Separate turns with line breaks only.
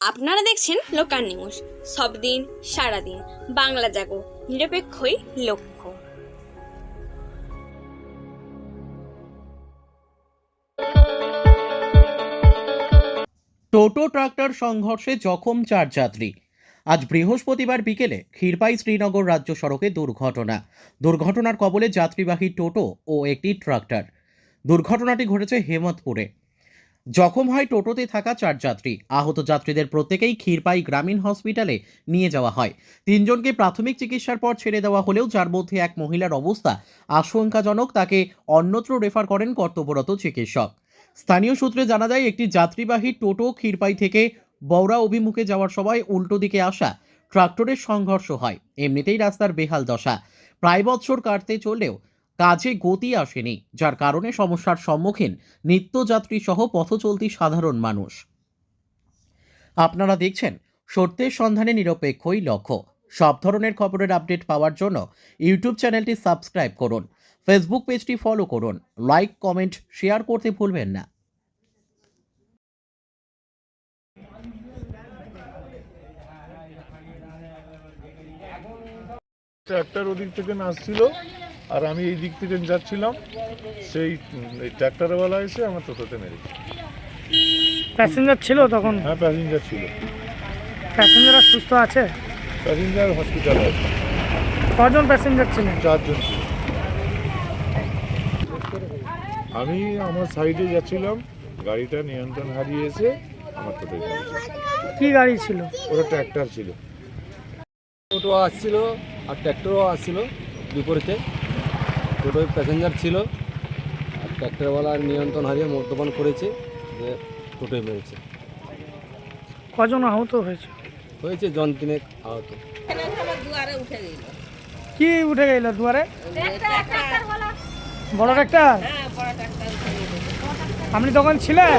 আপনারা দেখছেন local news. সব দিন সারাদিন বাংলা জাগো, নিরপেক্ষই লক্ষ্য।
টোটো ট্রাক্টর সংঘর্ষে জখম চার যাত্রী। আজ বৃহস্পতিবার বিকেলে ক্ষীরপাই শ্রীনগর রাজ্য সড়কে দুর্ঘটনা। দুর্ঘটনার কবলে যাত্রীবাহী টোটো ও একটি ট্রাক্টর। দুর্ঘটনাটি ঘটেছে হেমতপুরে জখম হয় টোটোতে থাকা চার যাত্রী। আহত যাত্রীদের প্রত্যেকেই ক্ষীরপাই গ্রামীণ হসপিটালে নিয়ে যাওয়া হয়। তিনজনকে প্রাথমিক চিকিৎসার পর ছেড়ে দেওয়া হলেও যার মধ্যে এক মহিলার অবস্থা আশঙ্কাজনক, তাকে অন্যত্র রেফার করেন কর্তব্যরত চিকিৎসক। স্থানীয় সূত্রে জানা যায়, একটি যাত্রীবাহী টোটো ক্ষীরপাই থেকে বৌড়া অভিমুখে যাওয়ার সময় উল্টো দিকে আসা ট্রাক্টরের সংঘর্ষ হয়। এমনিতেই রাস্তার বেহাল দশা। প্রায় বছর কাটতে চললেও কাজে গতি আসেনি, যার কারণে সমস্যার সম্মুখীন নিত্যযাত্রী সহ পথচলতি সাধারণ মানুষ। আপনারা দেখছেন সত্যের সন্ধানে নিরপেক্ষই লক্ষ্য। সব ধরনের খবরের আপডেট পাওয়ার জন্য ইউটিউব চ্যানেলটি সাবস্ক্রাইব করুন, ফেসবুক পেজটি ফলো করুন, লাইক, কমেন্ট, শেয়ার করতে ভুলবেন না।
ট্র্যাক্টর ওদিক থেকে আসছিল আর আমি এই দিক থেকে যাচ্ছিলাম সেই ট্র্যাক্টরওয়ালা এসে আমার টোটোতে মেরেছে
প্যাসেঞ্জার ছিল তখন?
হ্যাঁ প্যাসেঞ্জার ছিল।
প্যাসেঞ্জার আর সুস্থ আছে?
প্যাসেঞ্জার হসপিটালে আছে
কজন প্যাসেঞ্জার ছিলেন?
চারজন ছিল। আমি আমার সাইডে যাচ্ছিলাম গাড়িটা নিয়ন্ত্রণ হারিয়ে এসে আমার টোটোয় মেরেছে
কি গাড়ি ছিল?
ওটা ট্র্যাক্টর ছিল।
টোটো আসছিল আর ট্র্যাক্টরও আসছিল বিপরীতে। টোটোয় প্যাসেঞ্জার ছিল। আর ট্র্যাক্টরওয়ালা নিয়ন্ত্রণ হারিয়ে মদ্যপান করেছে যে টোটোয় মেরেছে
কজন আহত হয়েছে?
হয়েছে জন তিনেক আহত।
কি উঠে গেল দুয়ারে? বড় ট্রাক্টর আপনি তখন ছিলেন?